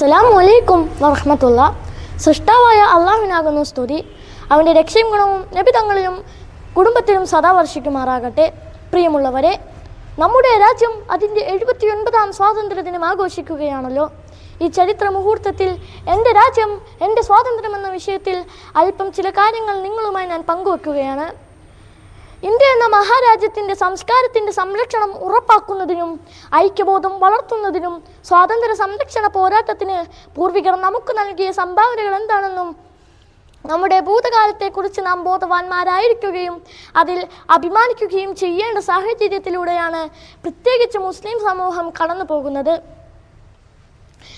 അസ്സലാമു അലൈക്കും വറഹമത്തുള്ള. സൃഷ്ടാവായ അള്ളാഹുവിനാകുന്നു സ്തുതി അവന്റെ രക്ഷയും ഗുണവും നബിതങ്ങളിലും കുടുംബത്തിലും സദാ വർഷിക്കുമാറാകട്ടെ. പ്രിയമുള്ളവരെ നമ്മുടെ രാജ്യം അതിന്റെ എഴുപത്തിയൊൻപതാം സ്വാതന്ത്ര്യ ദിനം ആഘോഷിക്കുകയാണല്ലോ. ഈ ചരിത്ര മുഹൂർത്തത്തിൽ എന്റെ രാജ്യം എന്റെ സ്വാതന്ത്ര്യം എന്ന വിഷയത്തിൽ അല്പം ചില കാര്യങ്ങൾ നിങ്ങളുമായി ഞാൻ പങ്കുവെക്കുകയാണ്. ഇന്ത്യ എന്ന മഹാരാജ്യത്തിന്റെ സംസ്കാരത്തിന്റെ സംരക്ഷണം ഉറപ്പാക്കുന്നതിനും ഐക്യബോധം വളർത്തുന്നതിനും സ്വാതന്ത്ര്യ സംരക്ഷണ പോരാട്ടത്തിന് പൂർവികർ നമുക്ക് നൽകിയ സംഭാവനകൾ എന്താണെന്നും നമ്മുടെ ഭൂതകാലത്തെക്കുറിച്ച് നാം ബോധവാന്മാരായിരിക്കുകയും അതിൽ അഭിമാനിക്കുകയും ചെയ്യേണ്ട സാഹചര്യത്തിലൂടെയാണ് പ്രത്യേകിച്ച് മുസ്ലിം സമൂഹം കടന്നു പോകുന്നത്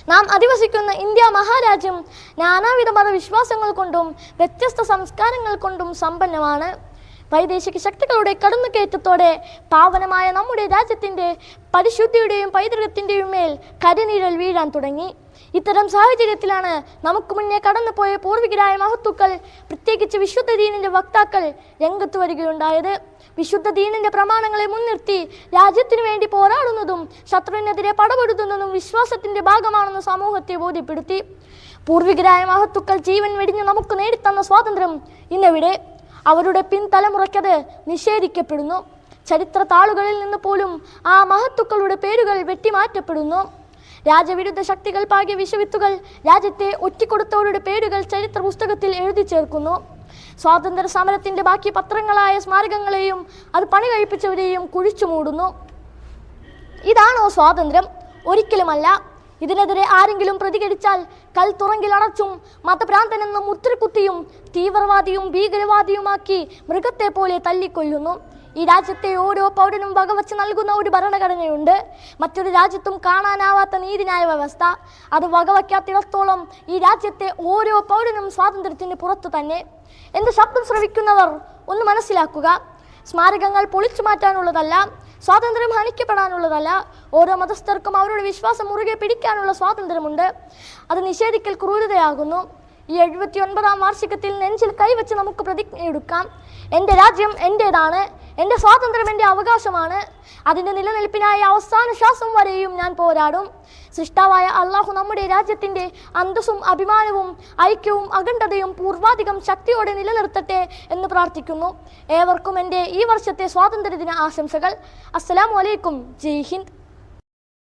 നാം അധിവസിക്കുന്ന ഇന്ത്യ മഹാരാജ്യം നാനാവിധ മതവിശ്വാസങ്ങൾ കൊണ്ടും വ്യത്യസ്ത സംസ്കാരങ്ങൾ കൊണ്ടും സമ്പന്നമാണ്. വൈദേശിക ശക്തികളുടെ കടന്നുകയറ്റത്തോടെ പാവനമായ നമ്മുടെ രാജ്യത്തിന്റെ പരിശുദ്ധിയുടെയും പൈതൃകത്തിന്റെയും മേൽ കരിനീഴൽ വീഴാൻ തുടങ്ങി. ഇത്തരം സാഹചര്യത്തിലാണ് നമുക്ക് മുന്നേ കടന്നുപോയ പൂർവികരായ മഹത്തുക്കൾ പ്രത്യേകിച്ച് വിശുദ്ധ ദീനിന്റെ വക്താക്കൾ രംഗത്ത് വരികയുണ്ടായത്. വിശുദ്ധ ദീനിന്റെ പ്രമാണങ്ങളെ മുൻനിർത്തി രാജ്യത്തിനു വേണ്ടി പോരാടുന്നതും ശത്രുവിനെതിരെ പടപെടുത്തുന്നതും വിശ്വാസത്തിന്റെ ഭാഗമാണെന്ന് സമൂഹത്തെ ബോധ്യപ്പെടുത്തി. പൂർവികരായ മഹത്തുക്കൾ ജീവൻ വെടിഞ്ഞ് നമുക്ക് നേടിത്തന്ന സ്വാതന്ത്ര്യം ഇന്നെവിടെ. അവരുടെ പിൻതലമുറയ്ക്കത് നിഷേധിക്കപ്പെടുന്നു. ചരിത്ര താളുകളിൽ നിന്ന് പോലും ആ മഹത്തുക്കളുടെ പേരുകൾ വെട്ടിമാറ്റപ്പെടുന്നു. രാജവിരുദ്ധ ശക്തികൾ പാകിയ വിഷവിത്തുകൾ രാജ്യത്തെ ഒറ്റിക്കൊടുത്തവരുടെ പേരുകൾ ചരിത്ര പുസ്തകത്തിൽ എഴുതി ചേർക്കുന്നു. സ്വാതന്ത്ര്യ സമരത്തിന്റെ ബാക്കി പത്രങ്ങളായ സ്മാരകങ്ങളെയും അത് പണി കഴിപ്പിച്ചവരെയും കുഴിച്ചു മൂടുന്നു. ഇതാണോ സ്വാതന്ത്ര്യം? ഒരിക്കലുമല്ല. ഇതിനെതിരെ ആരെങ്കിലും പ്രതികരിച്ചാൽ കൽ തുറങ്കിൽ അടച്ചും മതഭ്രാന്തനെന്ന് മുദ്രകുത്തിയും തീവ്രവാദിയും ഭീകരവാദിയുമാക്കി മൃഗത്തെ പോലെ തല്ലിക്കൊല്ലുന്നു. ഈ രാജ്യത്തെ ഓരോ പൗരനും വകവച്ച് നൽകുന്ന ഒരു ഭരണഘടനയുണ്ട്. മറ്റൊരു രാജ്യത്തും കാണാനാവാത്ത നീതിന്യായ വ്യവസ്ഥ. അത് വകവയ്ക്കാത്തിടത്തോളം ഈ രാജ്യത്തെ ഓരോ പൗരനും സ്വാതന്ത്ര്യത്തിന് പുറത്തു തന്നെ. എന്ത് ശബ്ദം ശ്രവിക്കുന്നവർ ഒന്ന് മനസ്സിലാക്കുക. സ്മാരകങ്ങൾ പൊളിച്ചു മാറ്റാനുള്ളതല്ല സ്വാതന്ത്ര്യം ഹനിക്കപ്പെടാനുള്ളതല്ല. ഓരോ മതസ്ഥർക്കും അവരുടെ വിശ്വാസം മുറുകെ പിടിക്കാനുള്ള സ്വാതന്ത്ര്യമുണ്ട്. അത് നിഷേധിക്കൽ ക്രൂരതയാകുന്നു. ഈ എഴുപത്തി ഒൻപതാം വാർഷികത്തിൽ നെഞ്ചിൽ കൈവച്ച് നമുക്ക് പ്രതിജ്ഞ എടുക്കാം എന്റെ രാജ്യം എന്റേതാണ് എന്റെ സ്വാതന്ത്ര്യം എന്റെ അവകാശമാണ്. അതിന്റെ നിലനിൽപ്പിനായി അവസാന ശ്വാസം വരെയും ഞാൻ പോരാടും. സൃഷ്ടാവായ അള്ളാഹു നമ്മുടെ രാജ്യത്തിന്റെ അന്തസ്സും അഭിമാനവും ഐക്യവും അഖണ്ഡതയും പൂർവാധികം ശക്തിയോടെ നിലനിർത്തട്ടെ എന്ന് പ്രാർത്ഥിക്കുന്നു. ഏവർക്കും എന്റെ ഈ വർഷത്തെ സ്വാതന്ത്ര്യദിന ആശംസകൾ. അസ്സലാമു അലൈക്കും. ജയ് ഹിന്ദ്.